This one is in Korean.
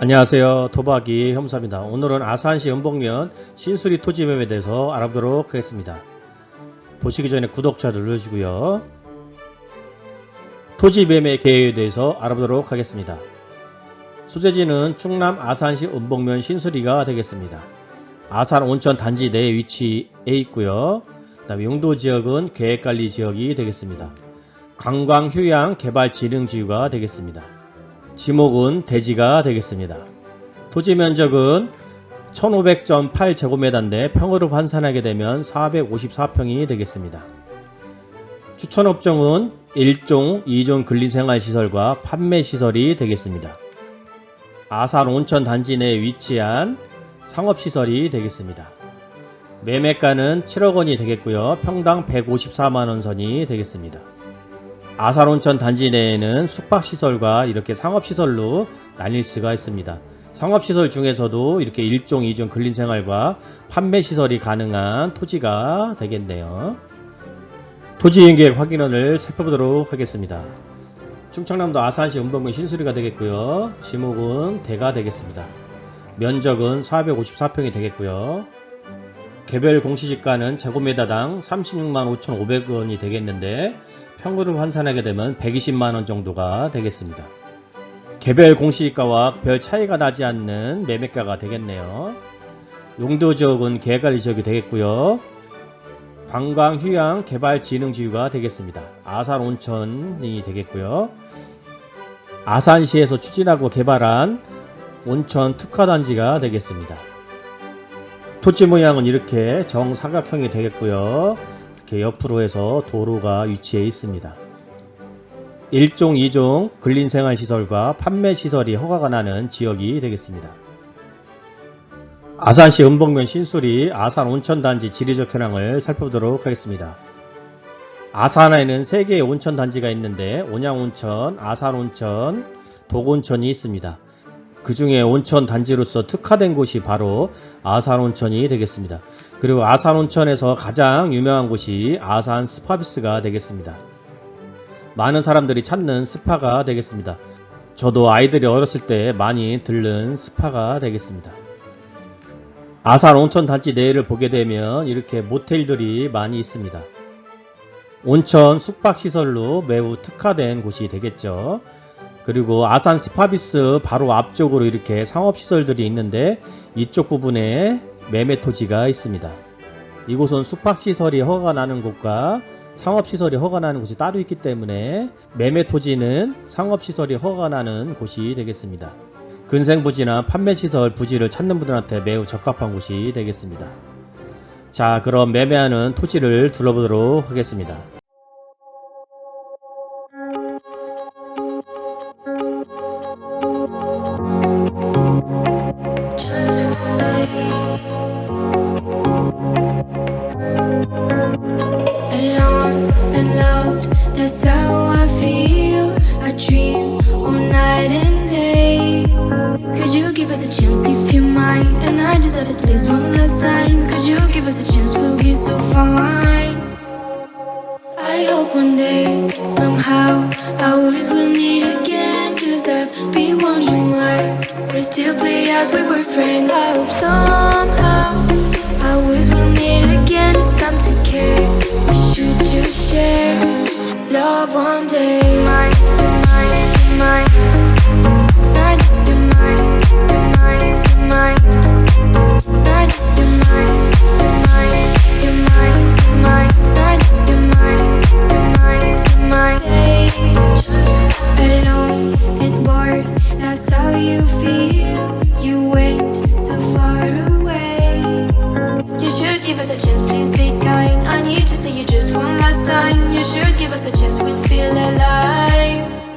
안녕하세요. 토박이 혐사입니다. 오늘은 아산시 연봉면 신수리 토지 매매에 대해서 알아보도록 하겠습니다. 보시기 전에 구독자 눌러주시고요. 토지 매매 계획에 대해서 알아보도록 하겠습니다. 소재지는 충남 아산시 은봉면 신수리가 되겠습니다. 아산 온천 단지 내에 위치해 있고요. 그다음에 용도 지역은 계획관리 지역이 되겠습니다. 관광 휴양 개발 진흥 지구가 되겠습니다. 지목은 대지가 되겠습니다. 토지 면적은 1500.8제곱미터인데 평으로 환산하게 되면 454평이 되겠습니다. 추천 업종은 1종, 2종 근린생활시설과 판매시설이 되겠습니다. 아산 온천 단지 내에 위치한 상업시설이 되겠습니다. 매매가는 7억 원이 되겠고요. 평당 154만원 선이 되겠습니다. 아산온천 단지 내에는 숙박시설과 이렇게 상업시설로 나뉠 수가 있습니다. 상업시설 중에서도 이렇게 1종, 2종 근린생활과 판매시설이 가능한 토지가 되겠네요. 토지인계획 확인원을 살펴보도록 하겠습니다. 충청남도 아산시 은봉면 신수리가 되겠고요. 지목은 대가 되겠습니다. 면적은 454평이 되겠고요. 개별 공시지가는 제곱미터당 36만 5,500원이 되겠는데 평으로 환산하게 되면 120만원 정도가 되겠습니다. 개별 공시지가와 별 차이가 나지 않는 매매가가 되겠네요. 용도 지역은 계획관리 지역이 되겠고요. 관광 휴양 개발 진흥 지구가 되겠습니다. 아산 온천이 되겠고요. 아산시에서 추진하고 개발한 온천 특화단지가 되겠습니다. 토지 모양은 이렇게 정사각형이 되겠고요. 이렇게 옆으로 해서 도로가 위치해 있습니다. 1종, 2종 근린생활시설과 판매시설이 허가가 나는 지역이 되겠습니다. 아산시 은봉면 신수리 아산 온천단지 지리적 현황을 살펴보도록 하겠습니다. 아산에는 3개의 온천단지가 있는데 온양온천, 아산온천, 독온천이 있습니다. 그 중에 온천 단지로서 특화된 곳이 바로 아산온천이 되겠습니다. 그리고 아산온천에서 가장 유명한 곳이 아산 스파비스가 되겠습니다. 많은 사람들이 찾는 스파가 되겠습니다. 저도 아이들이 어렸을 때 많이 들른 스파가 되겠습니다. 아산 온천 단지 내를 보게 되면 이렇게 모텔들이 많이 있습니다. 온천 숙박시설로 매우 특화된 곳이 되겠죠. 그리고 아산 스파비스 바로 앞쪽으로 이렇게 상업시설들이 있는데 이쪽 부분에 매매 토지가 있습니다. 이곳은 숙박시설이 허가 나는 곳과 상업시설이 허가 나는 곳이 따로 있기 때문에 매매 토지는 상업시설이 허가 나는 곳이 되겠습니다. 근생부지나 판매시설 부지를 찾는 분들한테 매우 적합한 곳이 되겠습니다. 자, 그럼 매매하는 토지를 둘러보도록 하겠습니다. I feel. I dream all night and day. Could you give us a chance if you mind? And I deserve it, please, one last time. Could you give us a chance? We'll be so fine. I hope one day, somehow, I always will meet again Cause I've been we still play as we were friends. I hope somehow, I always will meet again should give us a chance, we'll feel alive